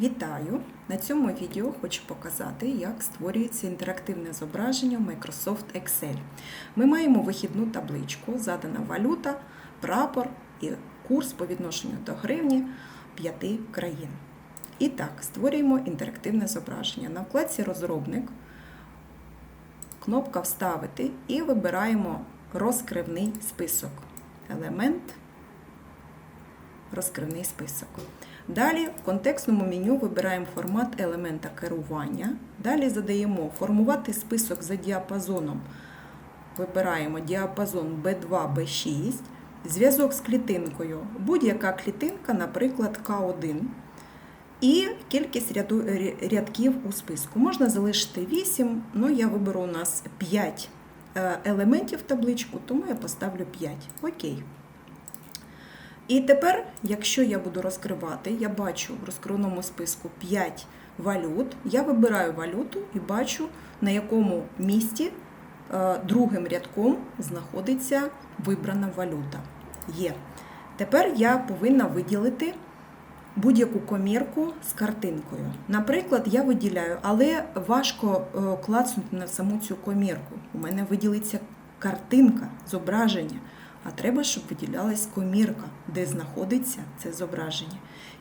Вітаю! На цьому відео хочу показати, як створюється інтерактивне зображення в Microsoft Excel. Ми маємо вихідну табличку, задана валюта, прапор і курс по відношенню до гривні п'яти країн. І так, створюємо інтерактивне зображення. На вкладці Розробник кнопка Вставити і вибираємо розкривний список. Елемент розкривний список. Далі в контекстному меню вибираємо формат елемента керування. Далі задаємо формувати список за діапазоном. Вибираємо діапазон B2, B6, зв'язок з клітинкою. Будь-яка клітинка, наприклад, К1. І кількість рядків у списку. Можна залишити 8, але я виберу у нас 5 елементів табличку, тому я поставлю 5. Окей. І тепер, якщо я буду розкривати, я бачу в розкривному списку 5 валют, я вибираю валюту і бачу, на якому місці другим рядком знаходиться вибрана валюта. Є. Тепер я повинна виділити будь-яку комірку з картинкою. Наприклад, я виділяю, але важко клацнути на саму цю комірку. У мене виділиться картинка, зображення. А треба, щоб виділялась комірка, де знаходиться це зображення.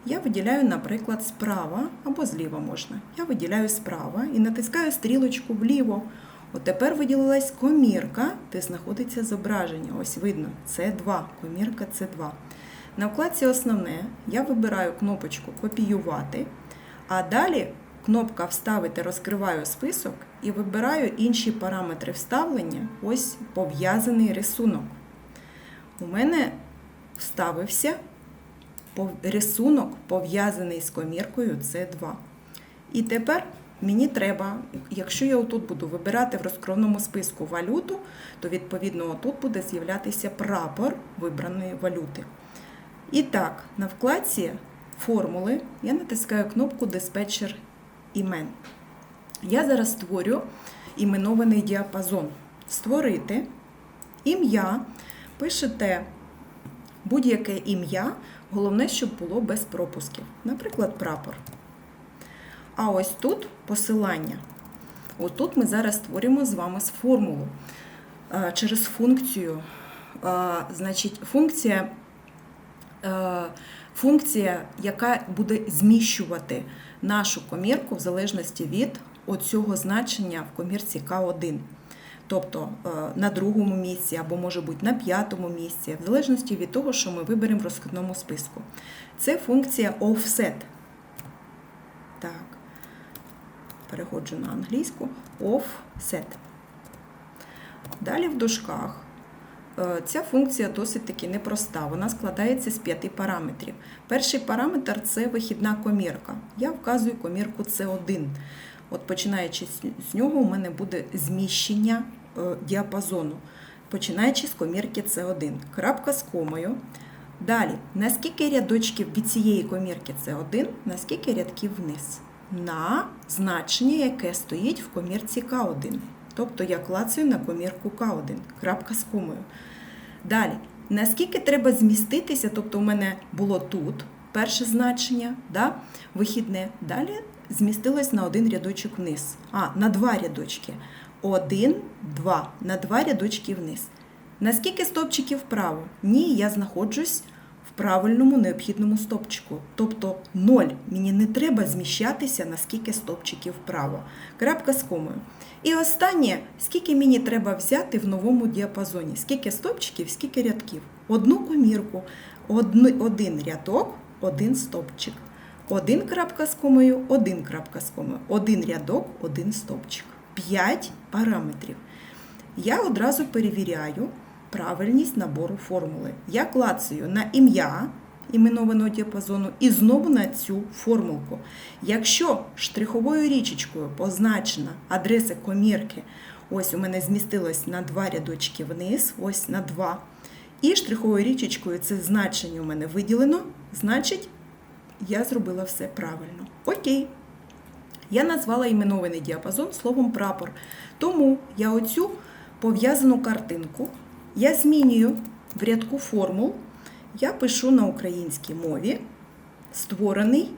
Я виділяю, наприклад, справа або зліва можна. Я виділяю справа і натискаю стрілочку вліво. От тепер виділилась комірка, де знаходиться зображення. Ось видно, це 2 комірка це 2 На вкладці Основне я вибираю кнопочку Копіювати, а далі кнопка Вставити розкриваю список і вибираю інші параметри вставлення, ось пов'язаний рисунок. У мене вставився рисунок, пов'язаний з коміркою С2. І тепер мені треба, якщо я отут буду вибирати в розкровному списку валюту, то відповідно отут буде з'являтися прапор вибраної валюти. І так, на вкладці формули я натискаю кнопку Диспетчер імен. Я зараз створю іменований діапазон. Створити ім'я. Пишете будь-яке ім'я, головне, щоб було без пропусків. Наприклад, прапор. А ось тут посилання. Отут ми зараз створюємо з вами формулу через функцію. Значить, функція, функція, яка буде зміщувати нашу комірку в залежності від оцього значення в комірці К1 тобто на другому місці або, може бути, на п'ятому місці, в залежності від того, що ми виберемо в розкидному списку. Це функція offset. Так, переходжу на англійську offset. Далі в дужках. Ця функція досить таки непроста. Вона складається з п'яти параметрів. Перший параметр це вихідна комірка. Я вказую комірку С1. От Починаючи з нього, у мене буде зміщення діапазону, починаючи з комірки С1. Крапка з комою. Далі, наскільки рядочків від цієї комірки С1, наскільки рядків вниз? На значення, яке стоїть в комірці К1. Тобто я клацаю на комірку К1. Крапка з комою. Далі, наскільки треба зміститися, тобто у мене було тут перше значення, да, вихідне. Далі змістилось на один рядочок вниз. А, на два рядочки. 1, 2, на два рядочки вниз. Наскільки стопчиків вправо? Ні, я знаходжусь в правильному необхідному стопчику. Тобто 0. Мені не треба зміщатися на скільки стопчиків вправо. Крапка з комою. І останнє, скільки мені треба взяти в новому діапазоні, скільки стопчиків, скільки рядків. Одну комірку, один рядок, один стопчик. Один крапка з комою, один крапка з комою, один рядок, один стопчик. 5 параметрів. Я одразу перевіряю правильність набору формули. Я клацаю на ім'я іменованого діапазону і знову на цю формулку. Якщо штриховою річечкою позначена адреса комірки, ось у мене змістилось на два рядочки вниз, ось на 2. І штриховою річечкою це значення у мене виділено, значить, я зробила все правильно. Окей. Я назвала іменований діапазон словом прапор. Тому я оцю пов'язану картинку я змінюю в рядку формул. Я пишу на українській мові створений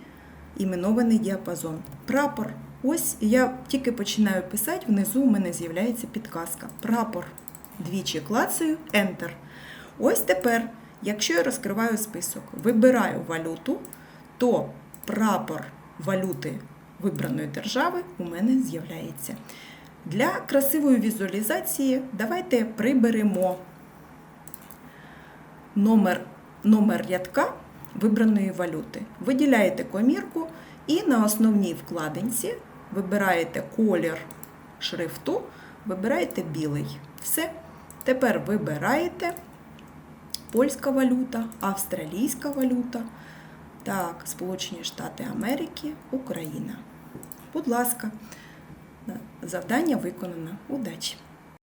іменований діапазон. Прапор. Ось я тільки починаю писати, внизу у мене з'являється підказка. Прапор. Двічі клацаю Enter. Ось тепер, якщо я розкриваю список, вибираю валюту, то прапор валюти вибраної держави у мене з'являється. Для красивої візуалізації давайте приберемо номер, номер рядка вибраної валюти. Виділяєте комірку і на основній вкладинці вибираєте колір шрифту, вибираєте білий. Все. Тепер вибираєте польська валюта, австралійська валюта. Так, Сполучені Штати Америки, Україна. Будь ласка, завдання виконано. Удачі!